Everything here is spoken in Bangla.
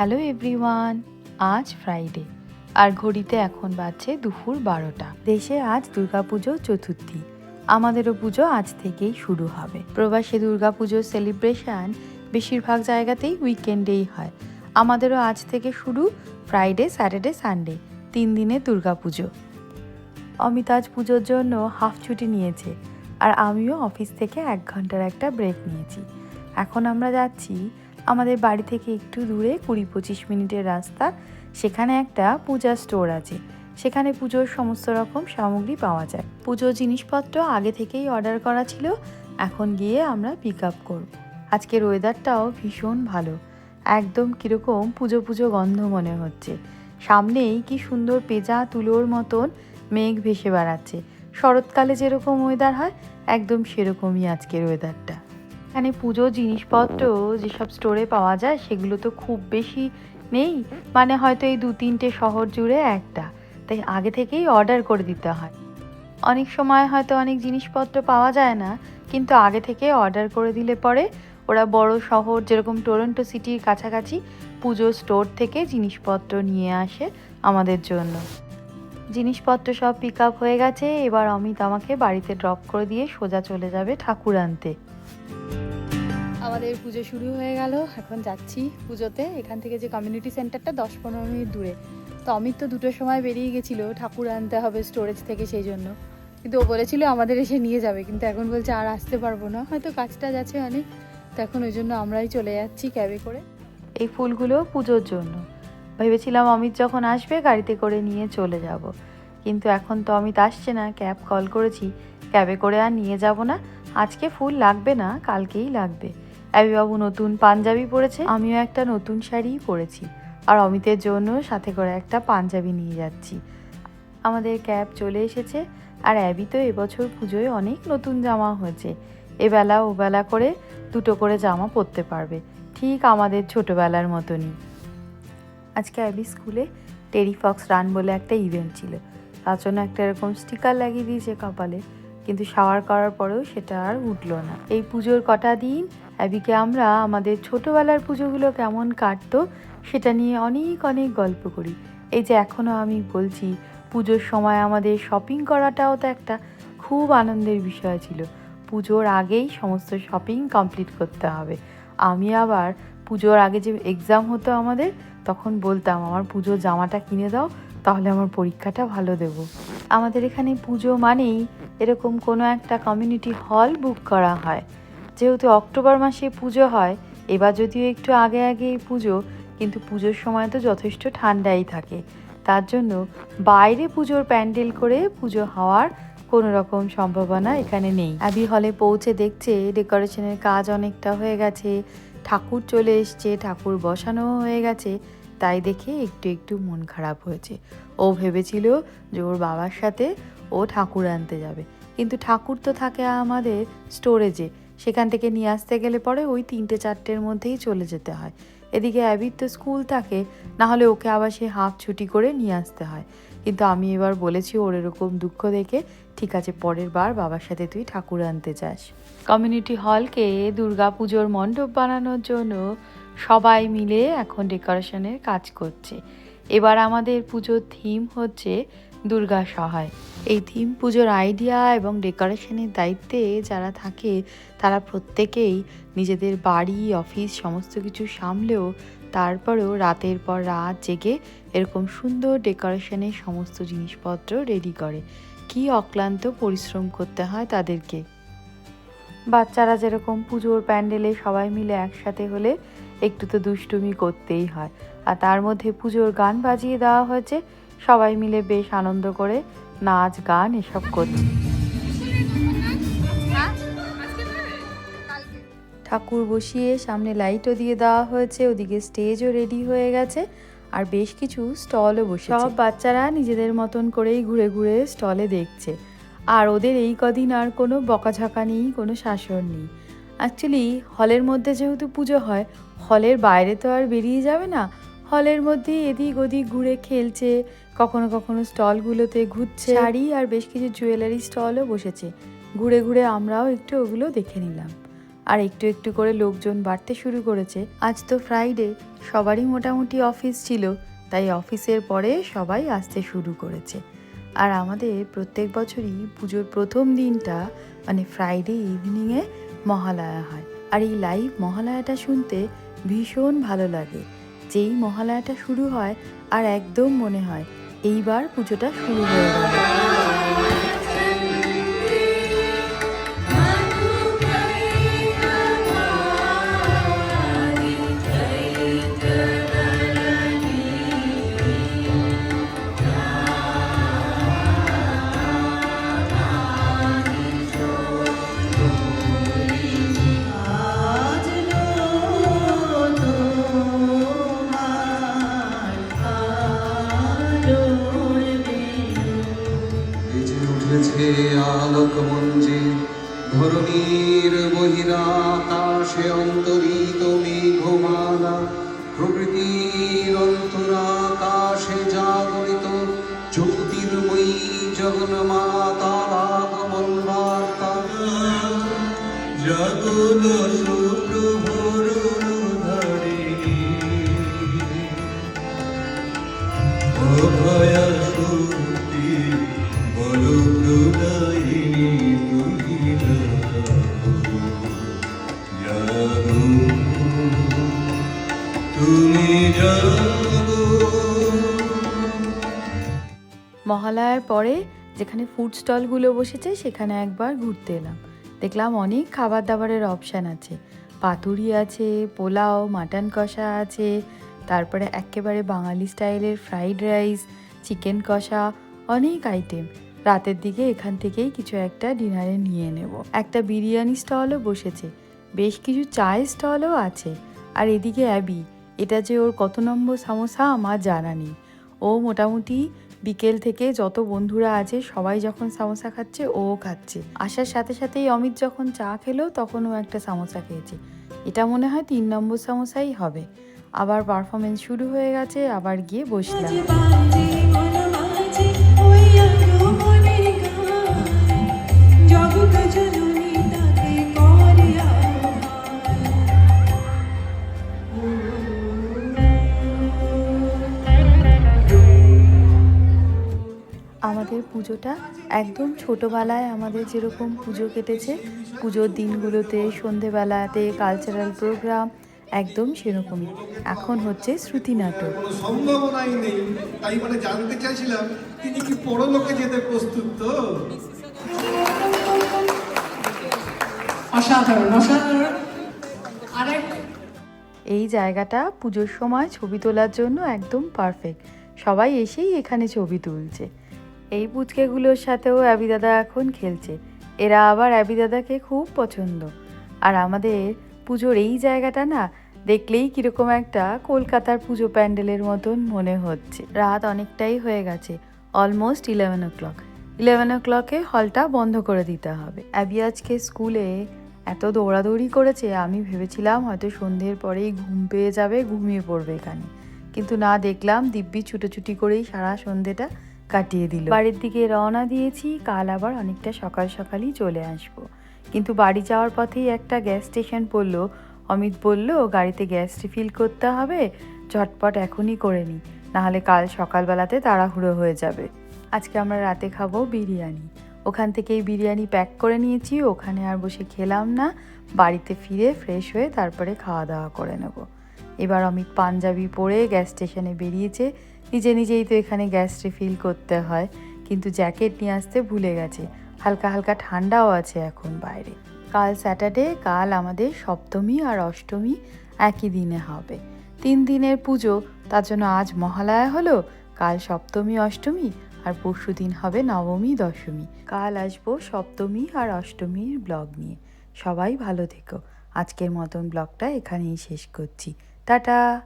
হ্যালো এভরিওয়ান, আজ ফ্রাইডে আর ঘড়িতে এখন বাজছে দুপুর বারোটা। দেশে আজ দুর্গাপুজো চতুর্থী। আমাদেরও পুজো আজ থেকেই শুরু হবে। প্রবাসে দুর্গাপুজোর সেলিব্রেশন বেশিরভাগ জায়গাতেই উইকেন্ডেই হয়। আমাদেরও আজ থেকে শুরু ফ্রাইডে স্যাটারডে সানডে তিন দিনে দুর্গাপুজো। অমিত আজ পুজোর জন্য হাফ ছুটি নিয়েছে, আর আমিও অফিস থেকে এক ঘণ্টার একটা ব্রেক নিয়েছি। এখন আমরা যাচ্ছি আমাদের বাড়ি থেকে একটু দূরে কুড়ি পঁচিশ মিনিটের রাস্তা। সেখানে একটা পূজা স্টোর আছে। সেখানে পুজোর সমস্ত রকম সামগ্রী পাওয়া যায়। পুজোর জিনিসপত্র আগে থেকেই অর্ডার করা ছিল। এখন গিয়ে আমরা পিক আপ করব। আজকের ওয়েদারটাও ভীষণ ভালো। একদম কীরকম পুজো পুজো গন্ধ মনে হচ্ছে। সামনেই কি সুন্দর পেঁজা তুলোর মতন মেঘ ভেসে বেড়াচ্ছে। শরৎকালে যেরকম ওয়েদার হয়, একদম সেরকমই আজকের ওয়েদারটা এখানে পুজোর জিনিসপত্র, যেসব স্টোরে পাওয়া যায়, সেগুলো তো খুব বেশি নেই। মানে হয়তো এই দু তিনটে শহর জুড়ে একটা। তাই আগে থেকেই অর্ডার করে দিতে হয়। অনেক সময় হয়তো অনেক জিনিসপত্র পাওয়া যায় না, কিন্তু আগে থেকে অর্ডার করে দিলে পরে ওরা বড় শহর, যেরকম টরন্টো সিটির কাছাকাছি, পুজো স্টোর থেকে জিনিসপত্র নিয়ে আসে আমাদের জন্য। জিনিসপত্র সব পিক আপ হয়ে গেছে, এবার অমিত আমাকে বাড়িতে ড্রপ করে দিয়ে সোজা চলে যাবে ঠাকুর আনতে। আমাদের পুজো শুরু হয়ে গেল। এখন যাচ্ছি পুজোতে। এখান থেকে যে কমিউনিটি সেন্টারটা দশ পনেরো মিনিট দূরে। তো অমিত তো দুটোর সময় বেরিয়ে গেছিল। ঠাকুর আনতে হবে স্টোরেজ থেকে সেই জন্য। কিন্তু ও বলেছিল আমাদের এসে নিয়ে যাবে। কিন্তু এখন বলছে আর আসতে পারব না। হয়তো কাজটা যাচ্ছে অনেক। তো এখন ওই জন্য আমরাই চলে যাচ্ছি ক্যাবে করে। এই ফুলগুলো পুজোর জন্য। ভেবেছিলাম অমিত যখন আসবে গাড়িতে করে নিয়ে চলে যাব। কিন্তু এখন তো অমিত আসছে না। ক্যাব কল করেছি। ক্যাবে করে আর নিয়ে যাব না। আজকে ফুল লাগবে না, কালকেই লাগবে। অ্যাবিবাবু নতুন পাঞ্জাবি পরেছে, আমিও একটা নতুন শাড়ি পরেছি। আর অমিতের জন্য সাথে করে একটা পাঞ্জাবি নিয়ে যাচ্ছি। আমাদের ক্যাব চলে এসেছে, আর অ্যাবি তো এবছর পুজোয় অনেক নতুন জামা হয়েছে। এবেলা ওবেলা করে দুটো করে জামা পরতে পারবে, ঠিক আমাদের ছোটোবেলার মতনই। আজকে অ্যাবি স্কুলে টেরিফক্স রান বলে একটা ইভেন্ট ছিল। তার জন্য একটা এরকম স্টিকার লাগিয়ে দিয়েছে কপালে, কিন্তু শাওয়ার করার পরেও সেটা আর উঠল না। এই পুজোর কটা দিন অ্যাবিকে আমরা আমাদের ছোটোবেলার পুজোগুলো কেমন কাটতো সেটা নিয়ে অনেক অনেক গল্প করি। এই যে এখনও আমি বলছি, পুজোর সময় আমাদের শপিং করাটাও তো একটা খুব আনন্দের বিষয় ছিল। পুজোর আগেই সমস্ত শপিং কমপ্লিট করতে হবে। আমি আবার পুজোর আগে যে এক্সাম হতো আমাদের, তখন বলতাম, আমার পুজোর জামাটা কিনে দাও, তাহলে আমার পরীক্ষাটা ভালো দেব। আমাদের এখানে পুজো মানেই এরকম কোনো একটা কমিউনিটি হল বুক করা হয়। যেহেতু অক্টোবর মাসে পুজো হয়, এবার যদিও একটু আগে আগে পুজো, কিন্তু পুজোর সময় তো যথেষ্ট ঠান্ডাই থাকে। তার জন্য বাইরে পুজোর প্যান্ডেল করে পুজো হওয়ার কোনো রকম সম্ভাবনা এখানে নেই। অ্যাবি হলে পৌঁছে দেখছে ডেকোরেশনের কাজ অনেকটা হয়ে গেছে, ঠাকুর চলে এসছে, ঠাকুর বসানো হয়ে গেছে, তাই দেখে একটু একটু মন খারাপ হয়েছে। ও ভেবেছিল যে ওর বাবার সাথে ও ঠাকুর আনতে যাবে, কিন্তু ঠাকুর তো থাকে আমাদের স্টোরেজে সেখান থেকে নিয়ে আসতে গেলে পরে ওই তিনটে চারটের মধ্যেই চলে যেতে হয়। এদিকে অ্যাবির তো স্কুল থাকে না হলে ওকে আবার সে হাফ ছুটি করে নিয়ে আসতে হয়। কিন্তু আমি এবার বলেছি ওর এরকম দুঃখ দেখে, ঠিক আছে, পরের বার বাবার সাথে তুই ঠাকুর আনতে যাস। কমিউনিটি হলকে পুজোর মণ্ডপ বানানোর জন্য সবাই মিলে এখন ডেকোরেশনের কাজ করছে। এবার আমাদের পুজোর থিম হচ্ছে দুর্গা সহায়। এই থিম পুজোর আইডিয়া এবং ডেকোরেশনের দায়িত্বে যারা থাকে, তারা প্রত্যেকেই নিজেদের বাড়ি অফিস সমস্ত কিছু সামলেও তারপরেও রাতের পর রাত জেগে এরকম সুন্দর ডেকোরেশনের সমস্ত জিনিসপত্র রেডি করে। কি অক্লান্ত পরিশ্রম করতে হয় তাদেরকে। বাচ্চারা যেরকম পুজোর প্যান্ডেলে সবাই মিলে একসাথে হলে একটু তো দুষ্টুমি করতেই হয়। আর তার মধ্যে পুজোর গান বাজিয়ে দেওয়া হয়েছে। সবাই মিলে বেশ আনন্দ করে নাচ, গান, এসব করছে। ঠাকুর বসিয়ে সামনে লাইটও দিয়ে দেওয়া হয়েছে, ওদিকে স্টেজও রেডি হয়ে গেছে, আর বেশ কিছু স্টলও বসে সব বাচ্চারা নিজেদের মতন করেই ঘুরে ঘুরে স্টলে দেখছে। আর ওদের এই কদিন আর কোনো বকাঝকা নেই, কোনো শাসন নেই। অ্যাকচুয়ালি হলের মধ্যে যেহেতু পুজো হয়, হলের বাইরে তো আর বেরিয়ে যাবে না। হলের মধ্যে এদিক ওদিক ঘুরে খেলছে কখনো কখনো স্টলগুলোতে ঘুরছে। শাড়ি আর বেশ কিছু জুয়েলারি স্টলও বসেছে। ঘুরে ঘুরে আমরাও একটু ওগুলো দেখে নিলাম। আর একটু একটু করে লোকজন বাড়তে শুরু করেছে। আজ তো ফ্রাইডে সবারই মোটামুটি অফিস ছিল, তাই অফিসের পরে সবাই আসতে শুরু করেছে। আর আমাদের প্রত্যেক বছরই পুজোর প্রথম দিনটা মানে ফ্রাইডে ইভিনিংয়ে মহালয়া হয়। আর এই লাইভ মহালয়াটা শুনতে ভীষণ ভালো লাগে। যেই মহালয়াটা শুরু হয়, আর একদম মনে হয় এইবার পুজোটা শুরু হয়ে গেল। উঠেছে আলোক মঞ্জে ধরণীর বহিরাকাশে অন্তরিত মেঘমালা, প্রকৃতির অন্তরাকাশে জাগরিত, জ্যোতির্ময়ী জগন্মাতার আগমন বার্তা। জগন ধরে অভয়া শক্তি মহালয়ার পরে যেখানে ফুড স্টলগুলো বসেছে, সেখানে একবার ঘুরতে এলাম। দেখলাম অনেক খাবার দাবারের অপশান আছে। পাতুরি আছে, পোলাও মাটন কষা আছে, তারপরে একেবারে বাঙালি স্টাইলের ফ্রাইড রাইস চিকেন কষা, অনেক আইটেম রাতের দিকে এখান থেকেই কিছু একটা ডিনারে নিয়ে নেব। একটা বিরিয়ানি স্টলও বসেছে। বেশ কিছু চায়ের স্টলও আছে। আর এদিকে অ্যাবি, এটা যে ওর কত নম্বর সামোসা আমার জানা নেই। ও মোটামুটি বিকেল থেকে যত বন্ধুরা আছে সবাই যখন সামোসা খাচ্ছে, ও খাচ্ছে। আসার সাথে সাথেই অমিত যখন চা খেলো, তখন ও একটা সামোসা খেয়েছে। এটা মনে হয় তিন নম্বর সামোসাই হবে। আবার পারফরমেন্স শুরু হয়ে গেছে, আবার গিয়ে বসলাম। পুজোটা একদম ছোটোবেলায় আমাদের যেরকম পুজো কেটেছে পুজোর দিনগুলোতে সন্ধেবেলাতে কালচারাল প্রোগ্রাম একদম সেরকমই। এখন হচ্ছে শ্রুতি নাটক। সম্ভাবনাই নেই। তাই মানে জানতে চাইছিলাম তিনি কি পরলোকে যেতে প্রস্তুত তো? অসাধারণ অসাধারণ। আরেক এই জায়গাটা পুজোর সময় ছবি তোলার জন্য একদম পারফেক্ট সবাই এসেই এখানে ছবি তুলছে। এই পুচকেগুলোর সাথেও অ্যাবি দাদা এখন খেলছে। এরা আবার অ্যাবি দাদাকে খুব পছন্দ। আর আমাদের পুজোর এই জায়গাটা না, দেখলেই কীরকম একটা কলকাতার পুজো প্যান্ডেলের মতন মনে হচ্ছে। রাত অনেকটাই হয়ে গেছে almost eleven o'clock eleven ও ক্লকে হলটা বন্ধ করে দিতে হবে। অ্যাবি আজকে স্কুলে এত দৌড়াদৌড়ি করেছে, আমি ভেবেছিলাম হয়তো সন্ধ্যের পরেই ঘুম পেয়ে যাবে, ঘুমিয়ে পড়বে এখানে। কিন্তু না দেখলাম, দিব্যি ছুটোছুটি করেই সারা সন্ধ্যেটা কাটিয়ে দিল। বাড়ির দিকে রওনা দিয়েছি, কাল আবার অনেকটা সকাল সকালই চলে আসব। কিন্তু বাড়ি যাওয়ার পথেই একটা গ্যাস স্টেশন পড়ল অমিত বলল, গাড়িতে গ্যাস রিফিল করতে হবে, ঝটপট এখনই করে নিই নাহলে কাল সকালবেলাতে তাড়াহুড়ো হয়ে যাবে। আজকে আমরা রাতে খাব বিরিয়ানি। ওখান থেকেই বিরিয়ানি প্যাক করে নিয়েছি, ওখানে আর বসে খেলাম না। বাড়িতে ফিরে ফ্রেশ হয়ে তারপরে খাওয়া দাওয়া করে নেব। এবার অমিত পাঞ্জাবি পরে গ্যাস স্টেশনে বেরিয়েছে নিজে নিজেই তো এখানে গ্যাস রিফিল করতে হয়। কিন্তু জ্যাকেট নিয়ে আসতে ভুলে গেছে। হালকা হালকা ঠান্ডাও আছে এখন বাইরে। কাল স্যাটারডে কাল আমাদের সপ্তমী আর অষ্টমী একই দিনে হবে। তিন দিনের পুজো, তার জন্য আজ মহালয়া হলো, কাল সপ্তমী, অষ্টমী আর পরশু দিন হবে নবমী, দশমী। কাল আসব সপ্তমী আর অষ্টমীর ব্লগ নিয়ে। সবাই ভালো থেকো। আজকের মতন ব্লগটা এখানেই শেষ করছি। টাটা!